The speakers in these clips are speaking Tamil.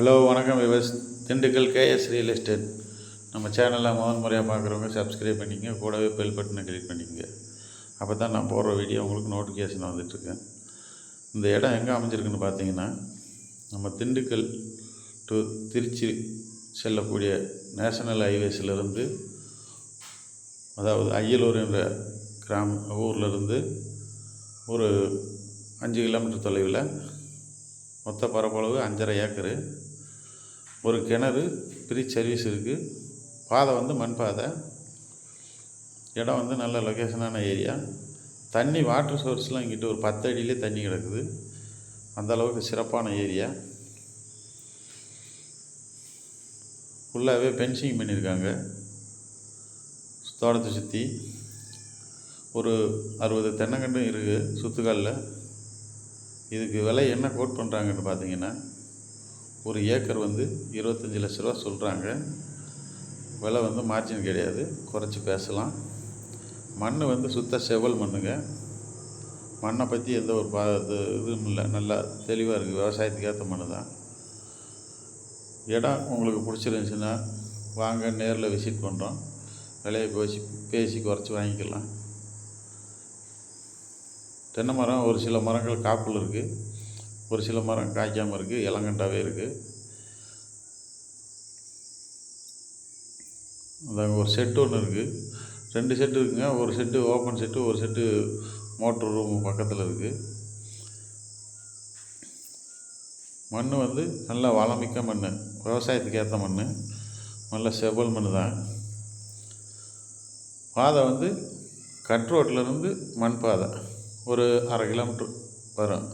ஹலோ வணக்கம் விவஸ் திண்டுக்கல் கேஎஸ் ரியல் எஸ்டேட் நம்ம சேனலில் முதல் முறையாக பார்க்குறவங்க சப்ஸ்கிரைப் பண்ணிக்கங்க. கூடவே பெல் பட்டனை கிளிக் பண்ணிக்கங்க. அப்போ தான் நான் போடுற வீடியோ உங்களுக்கு நோட்டிஃபிகேஷன் வந்துட்டுருக்கேன் இந்த இடம் எங்கே அமைஞ்சிருக்குன்னு பார்த்தீங்கன்னா நம்ம திண்டுக்கல் டு திருச்சி செல்லக்கூடிய நேஷனல் ஹைவேஸிலிருந்து அதாவது அய்யலூர் என்ற கிராம ஊர்லேருந்து ஒரு அஞ்சு கிலோமீட்டர் தொலைவில் மொத்த பரப்பளவு அஞ்சரை ஏக்கரு. ஒரு கிணறு ஃப்ரீ சர்வீஸ் இருக்குது பாதை வந்து மண் பாதை. இடம் வந்து நல்ல லொக்கேஷனான ஏரியா தண்ணி வாட்டர் சோர்ஸ்லாம் இங்கிட்ட ஒரு பத்து அடியிலே தண்ணி கிடக்குது. அந்த அளவுக்கு சிறப்பான ஏரியா ஃபுல்லாகவே பென்சிங் பண்ணியிருக்காங்க. தோட்டத்தை சுற்றி ஒரு அறுபது தென்னங்கன்றும் இருக்குது சுத்துக்காலில் இதுக்கு விலை என்ன கோட் பண்ணுறாங்கன்னு பார்த்தீங்கன்னா ஒரு ஏக்கர் வந்து இருபத்தஞ்சி லட்ச ரூபா சொல்கிறாங்க விலை வந்து மார்ஜின் கிடையாது. குறைச்சி பேசலாம். மண் வந்து சுத்த செவல் மண்ணுங்க. மண்ணை பற்றி எந்த ஒரு பா இது இதுவும் இல்லை. நல்லா தெளிவாக இருக்குது விவசாயத்துக்கு ஏற்ற மண் தான். இடம் உங்களுக்கு பிடிச்சிருந்துச்சின்னா வாங்க நேரில் விசிட் பண்ணுறோம் விலையை பேசி பேசி குறைச்சி வாங்கிக்கலாம். தென்னை மரம் ஒரு சில மரங்கள் காப்பில் இருக்குது ஒரு சில மரம் காய்க்காமல் இருக்குது இளங்கண்டாவே இருக்குது அதாங்க ஒரு செட்டு ஒன்று இருக்குது ரெண்டு செட்டு இருக்குங்க. ஒரு செட்டு ஓப்பன் செட்டு ஒரு செட்டு மோட்ரு ரூம் பக்கத்தில் இருக்குது மண் வந்து நல்ல வளமிக்க மண் விவசாயத்துக்கு ஏற்ற மண் நல்ல செவல் மண் தான். பாதை வந்து கட் ரோட்லேருந்து மண் பாதை. ஒரு அரை கிலோமீட்ரு வரும்.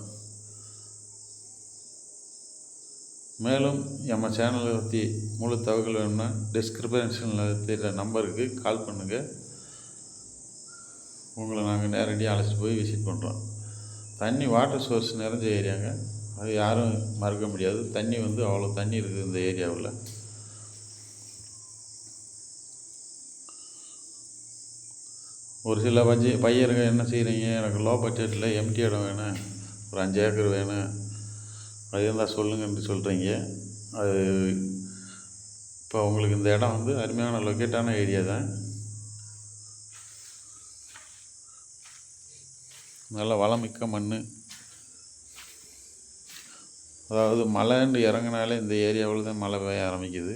மேலும் நம்ம சேனலை பற்றி முழு தகவல் வேணும்னா டிஸ்கிரிப்ஷனில் தெரிகிற நம்பருக்கு கால் பண்ணுங்கள் உங்களை நாங்கள் நேரடியாக அழைச்சிட்டு போய் விசிட் பண்ணுறோம் தண்ணி வாட்டர் சோர்ஸ் நிறைஞ்ச ஏரியாங்க அது யாரும் மறுக்க முடியாது. தண்ணி வந்து அவ்வளோ தண்ணி இருக்குது இந்த ஏரியாவில் ஒரு சில பஜ்ஜி பையருங்க என்ன செய்கிறீங்க எனக்கு லோ பட்ஜெட்டில் எம்டி இடம் வேணும். ஒரு அஞ்சு ஏக்கர் வேணும். அது இருந்தால் சொல்லுங்கன்னு சொல்கிறீங்க அது இப்போ உங்களுக்கு இந்த இடம் வந்து அருமையான லொக்கேட்டான ஏரியா தான். நல்ல வளமிக்க மண் அதாவது மலைன்னு இறங்கினாலே இந்த ஏரியாவில் தான் மழை பெய்ய ஆரம்பிக்குது.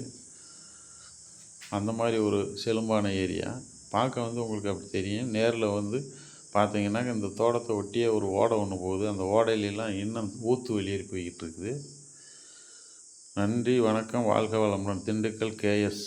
அந்த மாதிரி ஒரு செழும்பான ஏரியா. பார்க்க வந்து உங்களுக்கு அப்படி தெரியும். நேரில் வந்து பார்த்தீங்கன்னா இந்த தோட்டத்தை ஒட்டியே ஒரு ஓடை ஒன்று போகுது. அந்த ஓடையிலலாம் இன்னும் ஊற்று வெளியேறி போய்கிட்டு இருக்குது. நன்றி வணக்கம் வாழ்க வளமுடன். திண்டுக்கல் கேஎஸ்